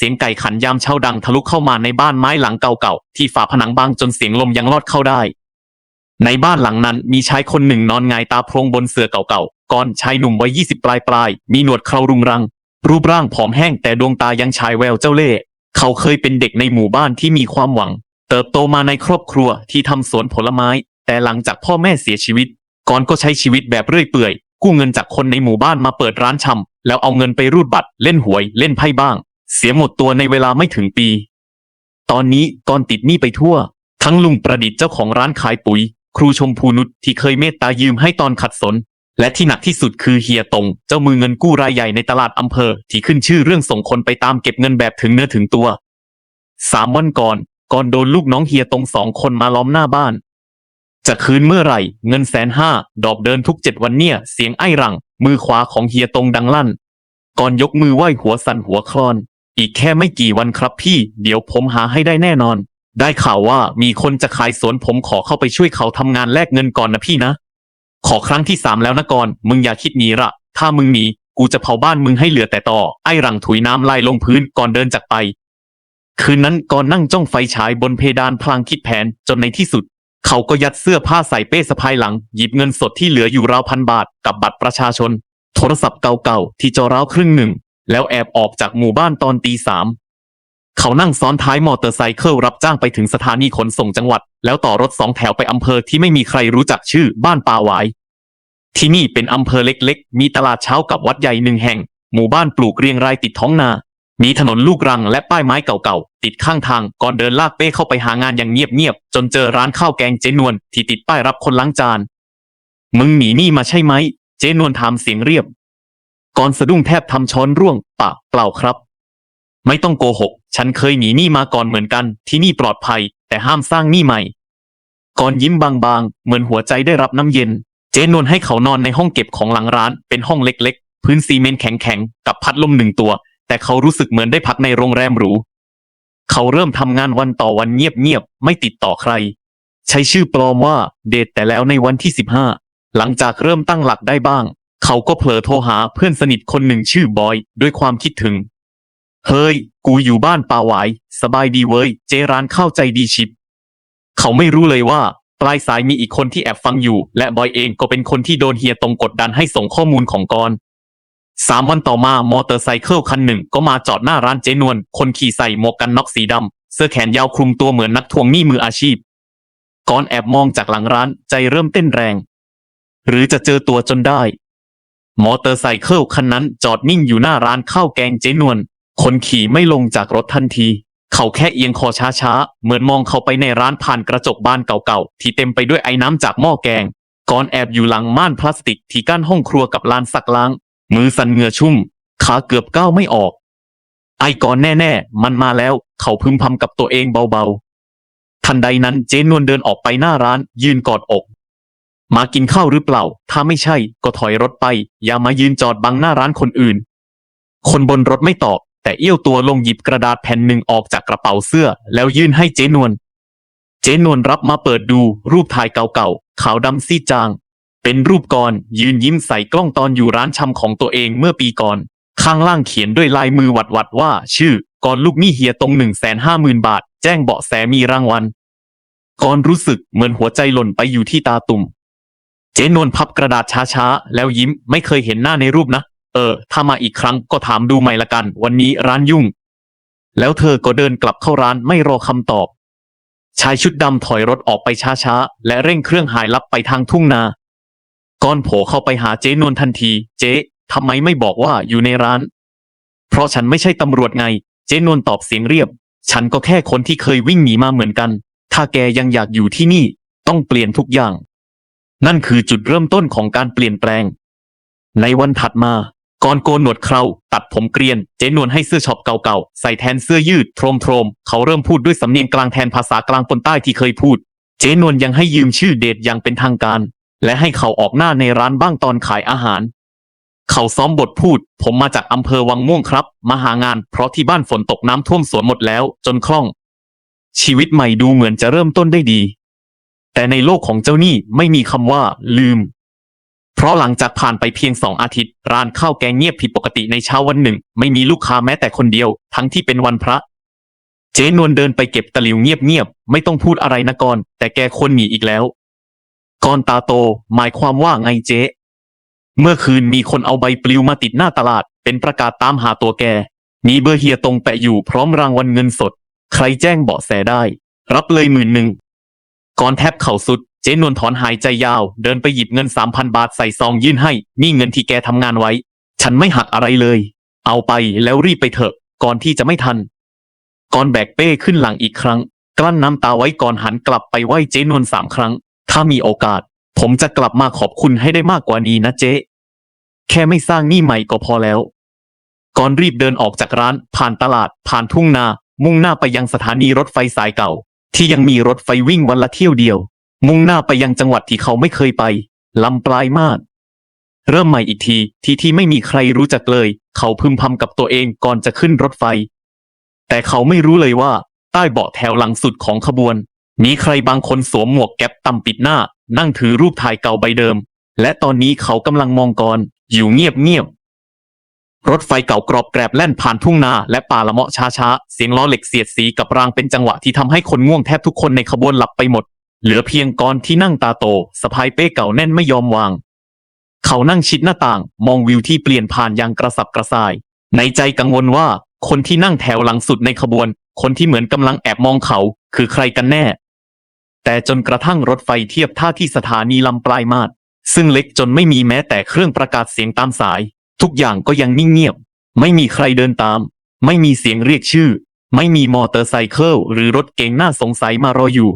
เสียงไก่ขันยามเช่าดังทะลุเข้ามาในบ้านไม้หลังเก่าๆ ที่ฝาผนังบางจนเสียงลมยังลอดเข้าได้ ในบ้านหลังนั้นมีชายคนหนึ่งนอนงายตาโพรงบนเสื่อเก่าๆ ก่อนชายหนุ่มวัยยี่สิบปลายปลายๆมีหนวดเครารุงรัง รูปร่างผอมแห้งแต่ดวงตายังฉายแววเจ้าเล่ห์เขาเคยเป็นเด็กในหมู่บ้านที่มีความหวัง เติบโตมาในครอบครัวที่ทำสวนผลไม้ แต่หลังจากพ่อแม่เสียชีวิต ก่อนก็ใช้ชีวิตแบบเรื่อยเปื่อย กู้เงินจากคนในหมู่บ้านมาเปิดร้านชำแล้วเอาเงินไปรูดบัตรเล่นหวยเล่นไพ่บ้าง เสียหมดตัวในเวลาไม่ถึงปี ตอนนี้กอนติดหนี้ไปทั่ว ทั้งลุงประดิษฐ์เจ้าของร้านขายปุ๋ย ครูชมพูนุชที่เคยเมตตายืมให้ตอนขัดสน และที่หนักที่สุดคือเฮียตง เจ้ามือเงินกู้รายใหญ่ในตลาดอำเภอ ที่ขึ้นชื่อเรื่องส่งคนไปตามเก็บเงินแบบถึงเนื้อถึงตัวสามวันก่อนก่อนโดนลูกน้องเฮียตงสองคนมาล้อมหน้าบ้าน จะคืนเมื่อไหร่ เงินแสนห้า ดอกเดินทุกเจ็ดวันเนี่ย เสียงไอ้รัง มือขวาของเฮียตงดังลั่น ก่อนยกมือไหว้หัวสั่นหัวคลอน อีกแค่ไม่กี่วันครับพี่ เดี๋ยวผมหาให้ได้แน่นอน ได้ข่าวว่ามีคนจะขายสวนผมขอเข้าไปช่วยเขาทำงานแลกเงินก่อนนะพี่นะ ขอครั้งที่สามแล้วนะก่อน มึงอย่าคิดหนีละถ้ามึงหนีกูจะเผาบ้านมึงให้เหลือแต่ต่อ ไอ้รังถุยน้ำไล่ลงพื้นก่อนเดินจากไป คืนนั้นก่อนนั่งจ้องไฟฉายบนเพดานพลางคิดแผนจนในที่สุด เขาก็ยัดเสื้อผ้าใส่เป้สะพายหลัง หยิบเงินสดที่เหลืออยู่ราวพันบาท กับบัตรประชาชน โทรศัพท์เก่าๆที่จอร้าวครึ่งหนึ่ง แล้วแอบออกจากหมู่บ้านตอนตีสามเขานั่งซ้อนท้ายมอเตอร์ไซค์รับจ้างไปถึงสถานีขนส่งจังหวัด แล้วต่อรถสองแถวไปอำเภอที่ไม่มีใครรู้จักชื่อบ้านป่าหวาย ที่นี่เป็นอำเภอเล็กๆ มีตลาดเช้ากับวัดใหญ่หนึ่งแห่ง หมู่บ้านปลูกเรียงรายติดท้องนา มีถนนลูกรังและป้ายไม้เก่าๆ ติดข้างทางก่อนเดินลากเป้เข้าไปหางานอย่างเงียบๆ จนเจอร้านข้าวแกงเจนวลที่ติดป้ายรับคนล้างจาน มึงหนีนี่มาใช่ไหม เจนวลถามเสียงเรียบ ก่อนสะดุ้งแทบทำช้อนร่วงปะเปล่าครับ ไม่ต้องโกหก ฉันเคยหนีหนี้มาก่อนเหมือนกัน ที่นี่ปลอดภัย แต่ห้ามสร้างหนี้ใหม่ก่อนยิ้มบางๆ เหมือนหัวใจได้รับน้ำเย็น เจนวลให้เขานอนในห้องเก็บของหลังร้าน เป็นห้องเล็กๆ พื้นซีเมนต์แข็งๆ กับพัดลมหนึ่งตัว แต่เขารู้สึกเหมือนได้พักในโรงแรมหรู เขาเริ่มทำงานวันต่อวันเงียบๆ ไม่ติดต่อใคร ใช้ชื่อปลอมว่าเดทแต่แล้วในวันที่ 15 หลังจากเริ่มตั้งหลักได้บ้าง เขาก็เผลอโทรหาเพื่อนสนิทคนหนึ่งชื่อบอย ด้วยความคิดถึง เฮ้ย กูอยู่บ้านป่าหวาย สบายดีเว้ย เจร้านเข้าใจดีชิปเขาไม่รู้เลยว่า ปลายสายมีอีกคนที่แอบฟังอยู่ และบอยเองก็เป็นคนที่โดนเฮียตรงกดดันให้ส่งข้อมูลของกรสามวันต่อมามอเตอร์ไซค์คันหนึ่งก็มาจอดหน้าร้านเจนวลคนขี่ใส่หมวกกันน็อกสีดำเสื้อแขนยาวคลุมตัวเหมือนนักทวงหนี้มืออาชีพก่อนแอบมองจากหลังร้านใจเริ่มเต้นแรง หรือจะเจอตัวจนได้ มอเตอร์ไซค์คันนั้นจอดนิ่งอยู่หน้าร้านข้าวแกงเจนวลคนขี่ไม่ลงจากรถทันที เขาแค่เอียงคอช้าๆ เหมือนมองเข้าไปในร้านผ่านกระจกบานเก่าๆ ที่เต็มไปด้วยไอ้น้ำจากหม้อแกง ก่อนแอบอยู่หลังม่านพลาสติกที่กั้นห้องครัวกับลานซักล้าง มือสั่นเหงื่อชุ่ม ขาเกือบก้าวไม่ออก ไอ้ก่อนแน่ๆ มันมาแล้ว เขาพึมพำกับตัวเองเบาๆ ทันใดนั้นเจนวลเดินออกไปหน้าร้าน ยืนกอดอก มากินข้าวหรือเปล่า ถ้าไม่ใช่ ก็ถอยรถไป อย่ามายืนจอดบังหน้าร้านคนอื่น คนบนรถไม่ตอบ แต่เอี้ยวตัวลงหยิบกระดาษแผ่นหนึ่งออกจากกระเป๋าเสื้อ แล้วยื่นให้เจนวลเจนวลรับมาเปิดดู รูปถ่ายเก่าๆ ขาวดำซีจาง เป็นรูปกรยืนยิ้มใส่กล้องตอนอยู่ร้านชำของตัวเองเมื่อปีก่อน ข้างล่างเขียนด้วยลายมือหวัดว่า ชื่อกรลูกหนี้เฮียตรงหนึ่งแสนห้าหมื่นบาท แจ้งเบาะแสมีรางวัลกรรู้สึกเหมือนหัวใจหล่นไปอยู่ที่ตาตุ่ม เจนวลพับกระดาษช้าๆ แล้วยิ้มไม่เคยเห็นหน้าในรูปนะ เออ ถ้ามาอีกครั้งก็ถามดูใหม่ละกัน วันนี้ร้านยุ่ง แล้วเธอก็เดินกลับเข้าร้านไม่รอคำตอบ ชายชุดดำถอยรถออกไปช้าๆ และเร่งเครื่องหายลับไปทางทุ่งนา ก้อนโผเข้าไปหาเจ๊นวลทันที เจ๊ทำไมไม่บอกว่าอยู่ในร้าน เพราะฉันไม่ใช่ตำรวจไง เจ๊นวลตอบเสียงเรียบ ฉันก็แค่คนที่เคยวิ่งหนีมาเหมือนกัน ถ้าแกยังอยากอยู่ที่นี่ ต้องเปลี่ยนทุกอย่าง นั่นคือจุดเริ่มต้นของการเปลี่ยนแปลง ในวันถัดมา ก่อนโกนหนวดเคราตัดผมเกรียน เจนวลให้เสื้อช็อปเก่าๆ ใส่แทนเสื้อยืดโทรมโทรมเขาเริ่มพูดด้วยสำเนียงกลางแทนภาษากลางปนใต้ที่เคยพูด เจนวลยังให้ยืมชื่อเดทอย่างเป็นทางการ และให้เขาออกหน้าในร้านบ้างตอนขายอาหาร เขาซ้อมบทพูด ผมมาจากอำเภอวังม่วงครับ มาหางาน เพราะที่บ้านฝนตกน้ำท่วมสวนหมดแล้ว จนคล่อง ชีวิตใหม่ดูเหมือนจะเริ่มต้นได้ดี แต่ในโลกของเจ้าหนี้ไม่มีคำว่าลืม เพราะหลังจากผ่านไปเพียงสองอาทิตย์ ร้านข้าวแกงเงียบผิดปกติในเช้าวันหนึ่ง ไม่มีลูกค้าแม้แต่คนเดียว ทั้งที่เป็นวันพระ เจ๊นวลเดินไปเก็บตะหลิวเงียบๆไม่ต้องพูดอะไรนะกอนแต่แกคนหนีอีกแล้วกอนตาโต หมายความว่าไงเจ๊ เมื่อคืนมีคนเอาใบปลิวมาติดหน้าตลาด เป็นประกาศตามหาตัวแก มีเบอร์เฮียตรงแปะอยู่พร้อมรางวัลเงินสด ใครแจ้งเบาะแสได้ รับเลยหมื่นหนึ่ง ก่อนแทบเข่าสุด เจ๊นวลถอนหายใจยาว เดินไปหยิบเงินสามพันบาทใส่ซองยื่นให้ นี่เงินที่แกทำงานไว้ ฉันไม่หักอะไรเลย เอาไปแล้วรีบไปเถอะ ก่อนที่จะไม่ทัน ก่อนแบกเป้ขึ้นหลังอีกครั้ง กลั้นน้ำตาไว้ก่อนหันกลับไปไหว้เจ๊นวลสามครั้ง ถ้ามีโอกาส ผมจะกลับมาขอบคุณให้ได้มากกว่านี้นะเจ๊ แค่ไม่สร้างหนี้ใหม่ก็พอแล้ว ก่อนรีบเดินออกจากร้าน ผ่านตลาด ผ่านทุ่งนา มุ่งหน้าไปยังสถานีรถไฟสายเก่า ที่ยังมีรถไฟวิ่งวันละเที่ยวเดียว มุ่งหน้าไปยังจังหวัดที่เขาไม่เคยไปลำปลายมาศเริ่มใหม่อีกทีที่ที่ไม่มีใครรู้จักเลย เขาพึมพำกับตัวเองก่อนจะขึ้นรถไฟ แต่เขาไม่รู้เลยว่า ใต้เบาะแถวหลังสุดของขบวน มีใครบางคนสวมหมวกแก๊ปต่ำปิดหน้า นั่งถือรูปถ่ายเก่าใบเดิม และตอนนี้เขากำลังมองกรอยู่เงียบเงียบ รถไฟเก่ากรอบแกรบแล่นผ่านทุ่งนาและป่าละเมาะช้าๆ เสียงล้อเหล็กเสียดสีกับรางเป็นจังหวะที่ทำให้คนง่วงแทบทุกคนในขบวนหลับไปหมด เหลือเพียงกรที่นั่งตาโตสะพายเป้เก่าแน่นไม่ยอมวาง เขานั่งชิดหน้าต่าง มองวิวที่เปลี่ยนผ่านอย่างกระสับกระส่าย ในใจกังวลว่าคนที่นั่งแถวหลังสุดในขบวน คนที่เหมือนกำลังแอบมองเขา คือใครกันแน่ แต่จนกระทั่งรถไฟเทียบท่าที่สถานีลำปลายมาศซึ่งเล็กจนไม่มีแม้แต่เครื่องประกาศเสียงตามสาย ทุกอย่างก็ยังนิ่งเงียบ ไม่มีใครเดินตาม ไม่มีเสียงเรียกชื่อ ไม่มีมอเตอร์ไซค์หรือรถเก๋งน่าสงสัยมารออยู่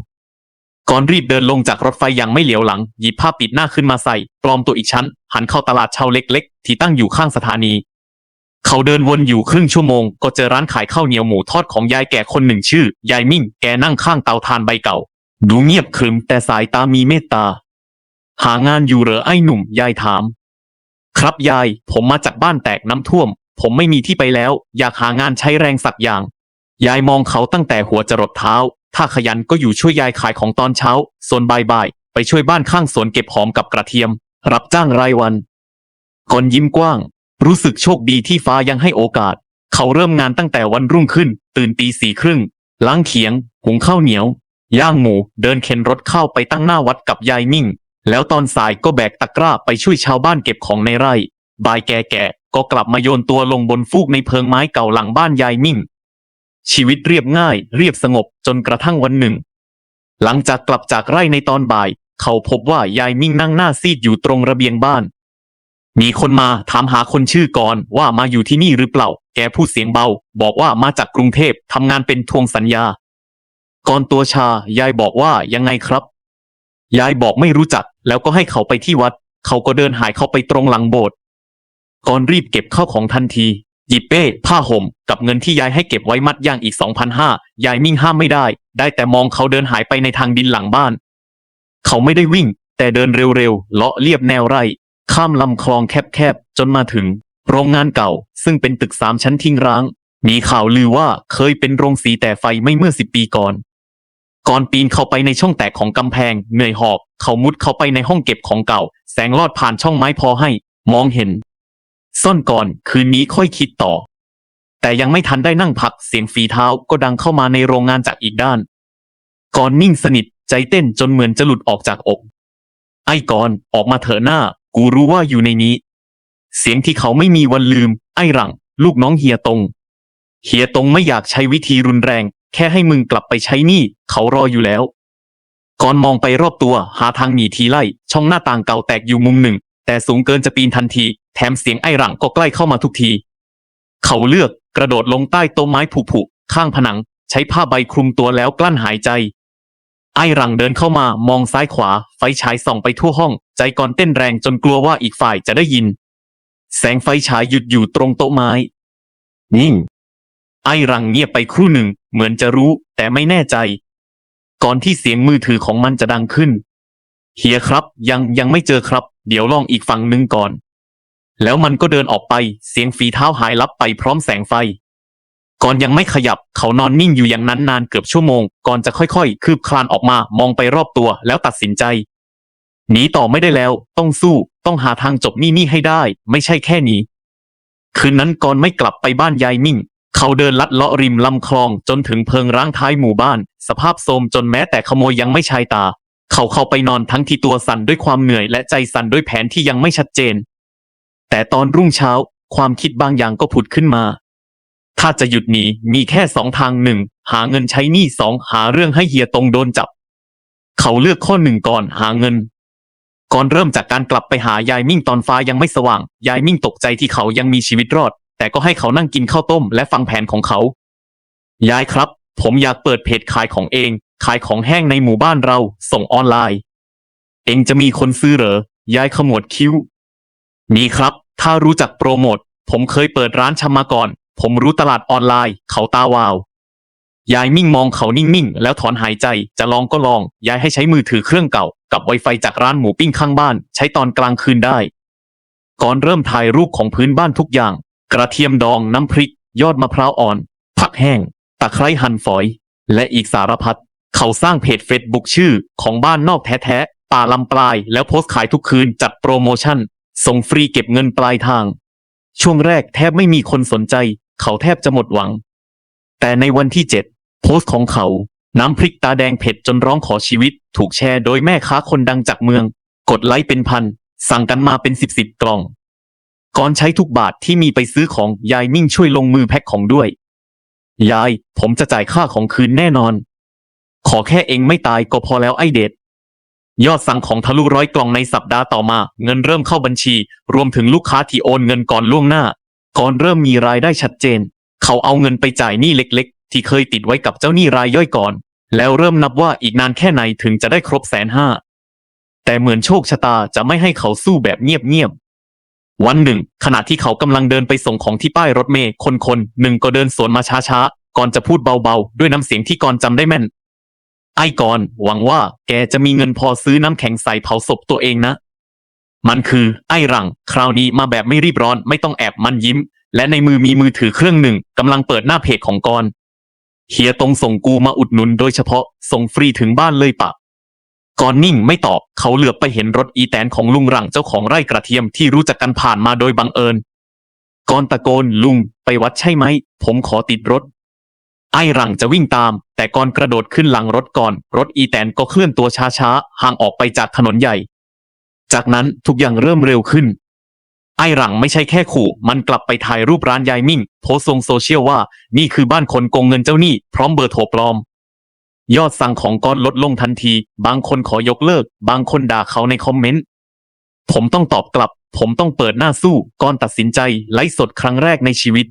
ก่อนรีบเดินลงจากรถไฟอย่างไม่เหลียวหลัง หยิบผ้าปิดหน้าขึ้นมาใส่ ปลอมตัวอีกชั้น หันเข้าตลาดเช่าเล็กๆ ที่ตั้งอยู่ข้างสถานี เขาเดินวนอยู่ครึ่งชั่วโมง ก็เจอร้านขายข้าวเหนียวหมูทอดของยายแก่คนหนึ่งชื่อ ยายมิ่ง แกนั่งข้างเตาถ่านใบเก่า ดูเงียบขรึมแต่สายตามีเมตตา หางานอยู่เหรอไอ้หนุ่ม ยายถาม ครับยาย ผมมาจากบ้านแตกน้ำท่วม ผมไม่มีที่ไปแล้ว อยากหางานใช้แรงสักอย่าง ยายมองเขาตั้งแต่หัวจรดเท้า ถ้าขยันก็อยู่ช่วยยายขายของตอนเช้า ส่วนบ่ายๆไปช่วยบ้านข้างสวนเก็บหอมกับกระเทียม รับจ้างรายวันก่อนยิ้มกว้าง รู้สึกโชคดีที่ฟ้ายังให้โอกาส เขาเริ่มงานตั้งแต่วันรุ่งขึ้น ตื่นตีสี่ครึ่งล้างเขียง หุงข้าวเหนียว ย่างหมู เดินเข็นรถเข้าไปตั้งหน้าวัดกับยายมิ่ง แล้วตอนสายก็แบกตะกร้าไปช่วยชาวบ้านเก็บของในไร่ บายแก่ๆก็กลับมาโยนตัวลงบนฟูกในเพิงไม้เก่าหลังบ้านยายมิ่ง ชีวิตเรียบง่าย เรียบสงบจนกระทั่งวันหนึ่ง หลังจากกลับจากไร่ในตอนบ่าย เขาพบว่ายายมิ่งนั่งหน้าซีดอยู่ตรงระเบียงบ้าน มีคนมาถามหาคนชื่อกรว่ามาอยู่ที่นี่หรือเปล่า แกพูดเสียงเบา บอกว่ามาจากกรุงเทพทำงานเป็นทวงสัญญาก่อนตัวชายายบอกว่ายังไงครับ ยายบอกไม่รู้จัก แล้วก็ให้เขาไปที่วัด เขาก็เดินหายเข้าไปตรงหลังโบสถ์ก่อนรีบเก็บข้าวของทันที หยิบเป้ ผ้าห่ม กับเงินที่ยายให้เก็บไว้มัดย่างอีกสองพันห้ายายมิ่งห้ามไม่ได้ ได้แต่มองเขาเดินหายไปในทางดินหลังบ้าน เขาไม่ได้วิ่ง แต่เดินเร็วๆ เลาะเลียบแนวไร่ ข้ามลำคลองแคบๆ จนมาถึง โรงงานเก่า ซึ่งเป็นตึกสามชั้นทิ้งร้าง มีข่าวลือว่าเคยเป็นโรงสีแต่ไฟไม่เมื่อสิบปีก่อน ก่อนปีนเข้าไปในช่องแตกของกำแพง เหนื่อยหอบ เขามุดเข้าไปในห้องเก็บของเก่า แสงลอดผ่านช่องไม้พอให้ มองเห็น ซ่อนก่อนคืนนี้ค่อยคิดต่อ แต่ยังไม่ทันได้นั่งพักเสียงฝีเท้าก็ดังเข้ามาในโรงงานจากอีกด้าน ก่อนนิ่งสนิทใจเต้นจนเหมือนจะหลุดออกจากอก ไอ้ก่อนออกมาเถอะหน้า กูรู้ว่าอยู่ในนี้ เสียงที่เขาไม่มีวันลืม ไอ้หลัง ลูกน้องเฮียตงเฮียตงไม่อยากใช้วิธีรุนแรง แค่ให้มึงกลับไปใช้หนี้เขารออยู่แล้ว ก่อนมองไปรอบตัวหาทางหนีทีไล่ ช่องหน้าต่างเก่าแตกอยู่มุมหนึ่ง แต่สูงเกินจะปีนทันที แถมเสียงไอ้หลังก็ใกล้เข้ามาทุกที เขาเลือกกระโดดลงใต้ต้นไม้ผุๆข้างผนัง ใช้ผ้าใบคลุมตัวแล้วกลั้นหายใจ ไอ้หลังเดินเข้ามามองซ้ายขวา ไฟฉายส่องไปทั่วห้อง ใจก่อนเต้นแรงจนกลัวว่าอีกฝ่ายจะได้ยิน แสงไฟฉายหยุดอยู่ตรงโต๊ะไม้ นิ่ง ไอรังเงียบไปครู่หนึ่ง เหมือนจะรู้แต่ไม่แน่ใจ ก่อนที่เสียงมือถือของมันจะดังขึ้น เฮียครับยังยังไม่เจอครับ เดี๋ยวลองอีกฝั่งหนึ่งก่อน แล้วมันก็เดินออกไปเสียงฝีเท้าหายลับไปพร้อมแสงไฟ ก่อนยังไม่ขยับเขานอนนิ่งอยู่อย่างนั้นนานเกือบชั่วโมง ก่อนจะค่อยๆ คืบคลานออกมามองไปรอบตัวแล้วตัดสินใจหนีต่อไม่ได้แล้ว ต้องสู้ต้องหาทางจบนี้นี่ให้ได้ ไม่ใช่แค่นี้ คืนนั้นก่อนไม่กลับไปบ้านยายมิ่ง เขาเดินลัดเลาะริมลำคลองจนถึงเพิงร้างท้ายหมู่บ้าน สภาพโทรมจนแม้แต่ขโมยยังไม่ชายตา เขาเข้าไปนอนทั้งที่ตัวสั่นด้วยความเหนื่อยและใจสั่นด้วยแผนที่ยังไม่ชัดเจน แต่ตอนรุ่งเช้า ความคิดบางอย่างก็ผุดขึ้นมา ถ้าจะหยุดหนีมีแค่สองทางหนึ่งหาเงินใช้หนี้สองหาเรื่องให้เฮียตรงโดนจับ เขาเลือกข้อหนึ่งก่อนหาเงินก่อนเริ่มจากการกลับไปหายายมิ่งตอนฟ้ายังไม่สว่าง ยายมิ่งตกใจที่เขายังมีชีวิตรอด แต่ก็ให้เขานั่งกินข้าวต้มและฟังแผนของเขา ยายครับ ผมอยากเปิดเพจขายของเอง ขายของแห้งในหมู่บ้านเรา ส่งออนไลน์ เองจะมีคนซื้อเหรอ ยายขมวดคิ้ว มีครับ ถ้ารู้จักโปรโมท ผมเคยเปิดร้านชำมาก่อน ผมรู้ตลาดออนไลน์ เขาตาวาว ยายมิ่งมองเขานิ่งๆ แล้วถอนหายใจ จะลองก็ลอง ยายให้ใช้มือถือเครื่องเก่า กับไวไฟจากร้านหมูปิ้งข้างบ้าน ใช้ตอนกลางคืนได้ ก่อนเริ่มถ่ายรูปของพื้นบ้านทุกอย่าง กระเทียมดองน้ำพริก ยอดมะพร้าวอ่อน ผักแห้ง ตะไคร้หั่นฝอย และอีกสารพัด เขาสร้างเพจเฟซบุ๊กชื่อของบ้านนอกแท้ๆป่าลำปลาย แล้วโพสต์ขายทุกคืนจัดโปรโมชั่น ส่งฟรีเก็บเงินปลายทาง ช่วงแรกแทบไม่มีคนสนใจ เขาแทบจะหมดหวัง แต่ในวันที่เจ็ดโพสต์ของเขา น้ำพริกตาแดงเผ็ดจนร้องขอชีวิต ถูกแชร์โดยแม่ค้าคนดังจากเมือง กดไลค์เป็นพัน สั่งกันมาเป็นสิบสิบกล่อง ก่อนใช้ทุกบาทที่มีไปซื้อของยายมิ่งช่วยลงมือแพ็คของด้วย ยาย ผมจะจ่ายค่าของคืนแน่นอน ขอแค่เองไม่ตายก็พอแล้วไอเดดยอดสั่งของทะลุร้อยกล่องในสัปดาห์ต่อมา เงินเริ่มเข้าบัญชี รวมถึงลูกค้าที่โอนเงินก่อนล่วงหน้า ก่อนเริ่มมีรายได้ชัดเจน เขาเอาเงินไปจ่ายหนี้เล็ก ๆ ที่เคยติดไว้กับเจ้าหนี้รายย่อยก่อน แล้วเริ่มนับว่าอีกนานแค่ไหนถึงจะได้ครบแสนห้าแต่เหมือนโชคชะตาจะไม่ให้เขาสู้แบบเงียบๆ วันหนึ่ง ขณะที่เขากำลังเดินไปส่งของที่ป้ายรถเมล์คนคนหนึ่งก็เดินสวนมาช้าๆ ก่อนจะพูดเบาๆ ด้วยน้ำเสียงที่กอนจำได้แม่น ไอ้กอนหวังว่า แกจะมีเงินพอซื้อน้ำแข็งใสเผาศพตัวเองนะ มันคือ ไอ้หลัง คราวนี้มาแบบไม่รีบร้อนไม่ต้องแอบมันยิ้ม และในมือมีมือถือเครื่องหนึ่งกำลังเปิดหน้าเพจของกอนเฮียตรงส่งกูมาอุดหนุนโดยเฉพาะส่งฟรีถึงบ้านเลยปะ กอนนิ่งไม่ตอบ เขาเหลือบไปเห็นรถอีแตนของลุงหลังเจ้าของไร่กระเทียมที่รู้จักกันผ่านมาโดยบังเอิญกอนตะโกนลุงไปวัดใช่ไหม ผมขอติดรถ ไอ้หลังจะวิ่งตาม แต่ก่อนกระโดดขึ้นหลังรถก่อน รถอีแตนก็เคลื่อนตัวช้าๆห่างออกไปจากถนนใหญ่ จากนั้นทุกอย่างเริ่มเร็วขึ้น ไอ้หลังไม่ใช่แค่ขู่ มันกลับไปถ่ายรูปร้านยายมิ่ง โพสต์ลงโซเชียลว่า นี่คือบ้านคนโกงเงินเจ้าหนี้พร้อมเบอร์โทรปลอม ยอดสั่งของก้อนลดลงทันที บางคนขอยกเลิก บางคนด่าเขาในคอมเมนต์ ผมต้องตอบกลับ ผมต้องเปิดหน้าสู้ก่อนตัดสินใจ ไลฟ์สดครั้งแรกในชีวิต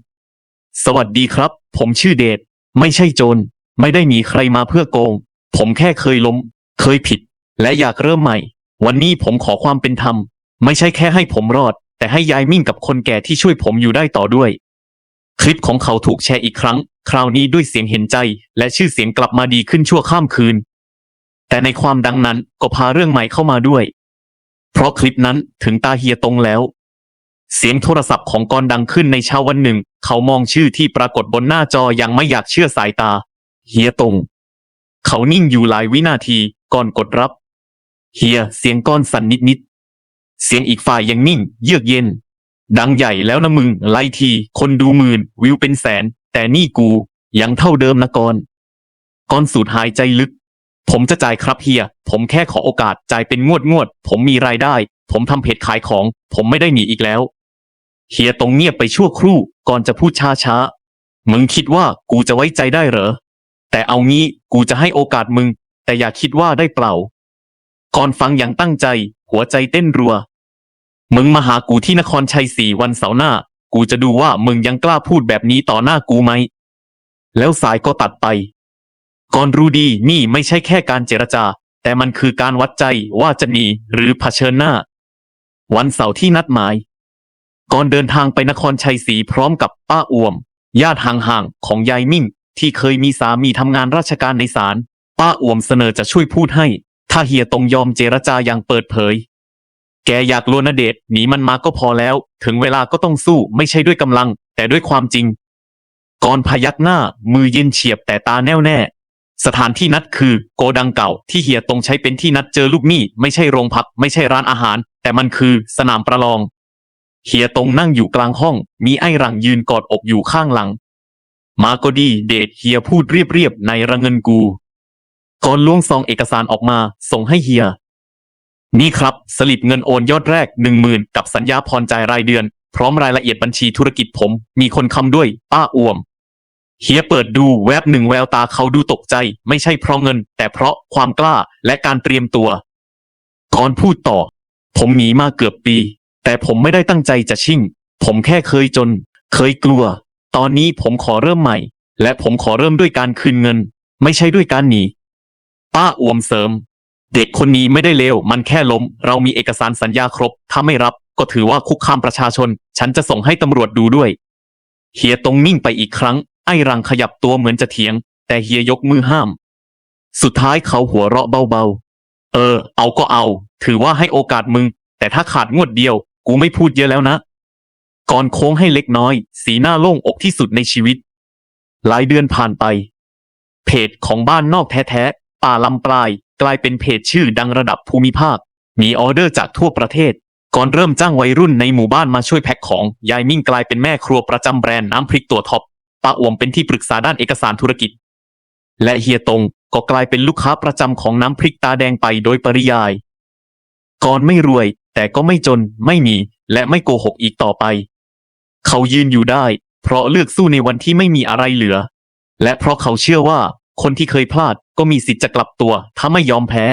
สวัสดีครับ ผมชื่อเดช ไม่ใช่โจร ไม่ได้หนีใครมาเพื่อโกง ผมแค่เคยล้ม เคยผิด และอยากเริ่มใหม่ วันนี้ผมขอความเป็นธรรม ไม่ใช่แค่ให้ผมรอด แต่ให้ยายมิ่งกับคนแก่ที่ช่วยผมอยู่ได้ต่อด้วย คลิปของเขาถูกแชร์อีกครั้ง คราวนี้ด้วยเสียงเห็นใจและชื่อเสียงกลับมาดีขึ้นชั่วข้ามคืน แต่ในความดังนั้นก็พาเรื่องใหม่เข้ามาด้วย เพราะคลิปนั้นถึงตาเฮียตรงแล้ว เสียงโทรศัพท์ของกอนดังขึ้นในเช้าวันหนึ่ง เขามองชื่อที่ปรากฏบนหน้าจออยังไม่อยากเชื่อสายตา เฮียตรง เขานิ่งอยู่หลายวินาทีก่อนกดรับ เฮียเสียงก้อนสั่นนิดๆเสียงอีกฝ่ายยังนิ่ง เยือกเย็น ดังใหญ่แล้วนะมึงไล่ที คนดูหมื่นวิวเป็นแสน แต่นี่กูยังเท่าเดิมนะกอนกอนสูดหายใจลึก ผมจะจ่ายครับเฮีย ผมแค่ขอโอกาสจ่ายเป็นงวดงวด ผมมีรายได้ ผมทำเพจขายของ ผมไม่ได้หนีอีกแล้ว เฮียตรงเงียบไปชั่วครู่ก่อนจะพูดช้าช้ามึงคิดว่ากูจะไว้ใจได้เหรอ แต่เอางี้กูจะให้โอกาสมึง แต่อย่าคิดว่าได้เปล่า ก่อนฟังอย่างตั้งใจ หัวใจเต้นรัว มึงมาหากูที่นครชัยสี่วันเสาร์หน้า กูจะดูว่ามึงยังกล้าพูดแบบนี้ต่อหน้ากูไหม แล้วสายก็ตัดไป ก่อนรู้ดีนี่ไม่ใช่แค่การเจรจา แต่มันคือการวัดใจว่าจะหนีหรือเผชิญหน้า วันเสาร์ที่นัดหมาย ก่อนเดินทางไปนครชัยศรีพร้อมกับป้าอ่วม ญาติห่างๆของยายมิ่ง ที่เคยมีสามีทำงานราชการในศาลป้าอ่วมเสนอจะช่วยพูดให้ ถ้าเฮียตรงยอมเจรจาอย่างเปิดเผย แกอยากลวนเดชหนีมันมาก็พอแล้ว ถึงเวลาก็ต้องสู้ไม่ใช่ด้วยกำลัง แต่ด้วยความจริงก่อนพยักหน้า มือเย็นเฉียบแต่ตาแน่วแน่ สถานที่นัดคือโกดังเก่าที่เฮียตรงใช้เป็นที่นัดเจอลูกหนี้ไม่ใช่โรงพักไม่ใช่ร้านอาหาร แต่มันคือสนามประลอง เฮียตรงนั่งอยู่กลางห้อง มีไอ้หลังยืนกอดอกอยู่ข้างหลัง มาก็ดีเดทเฮียพูดเรียบๆในระเงินกูก่อนล้วงซองเอกสารออกมา ส่งให้เฮีย นี่ครับสลิปเงินโอนยอดแรกหนึ่งหมื่นกับสัญญาผ่อนจ่ายรายเดือน พร้อมรายละเอียดบัญชีธุรกิจผม มีคนคำด้วย ป้าอ่วม เฮียเปิดดูแวบหนึ่งแววตาเขาดูตกใจ ไม่ใช่เพราะเงิน แต่เพราะความกล้าและการเตรียมตัวก่อนพูดต่อ ผมหนีมาเกือบปี แต่ผมไม่ได้ตั้งใจจะชิ่ง ผมแค่เคยจน เคยกลัว ตอนนี้ผมขอเริ่มใหม่ และผมขอเริ่มด้วยการคืนเงิน ไม่ใช่ด้วยการหนีป้าอ้วมเสริม เด็กคนนี้ไม่ได้เลวมันแค่ล้ม เรามีเอกสารสัญญาครบ ถ้าไม่รับก็ถือว่าคุกคามประชาชน ฉันจะส่งให้ตำรวจดูด้วย เฮียตรงนิ่งไปอีกครั้ง ไอ้รังขยับตัวเหมือนจะเถียง แต่เฮียยกมือห้าม สุดท้ายเขาหัวเราะเบาๆ เออ เอาก็เอา ถือว่าให้โอกาสมึง แต่ถ้าขาดงวดเดียว กูไม่พูดเยอะแล้วนะ ก่อนโค้งให้เล็กน้อย สีหน้าโล่งอกที่สุดในชีวิต หลายเดือนผ่านไป เพจของบ้านนอกแท้ๆ ป่าลำปลาย กลายเป็นเพจชื่อดังระดับภูมิภาค มีออเดอร์จากทั่วประเทศ ก่อนเริ่มจ้างวัยรุ่นในหมู่บ้านมาช่วยแพ็คของ ยายมิ่งกลายเป็นแม่ครัวประจำแบรนด์น้ำพริกตัวท็อปป้าอวมเป็นที่ปรึกษาด้านเอกสารธุรกิจ และเฮียตงก็กลายเป็นลูกค้าประจำของน้ำพริกตาแดงไปโดยปริยาย ก่อนไม่รวย แต่ก็ไม่จน ไม่หนีและไม่โกหกอีกต่อไป เขายืนอยู่ได้ เพราะเลือกสู้ในวันที่ไม่มีอะไรเหลือ และเพราะเขาเชื่อว่า คนที่เคยพลาดก็มีสิทธิ์จะกลับตัว ถ้าไม่ยอมแพ้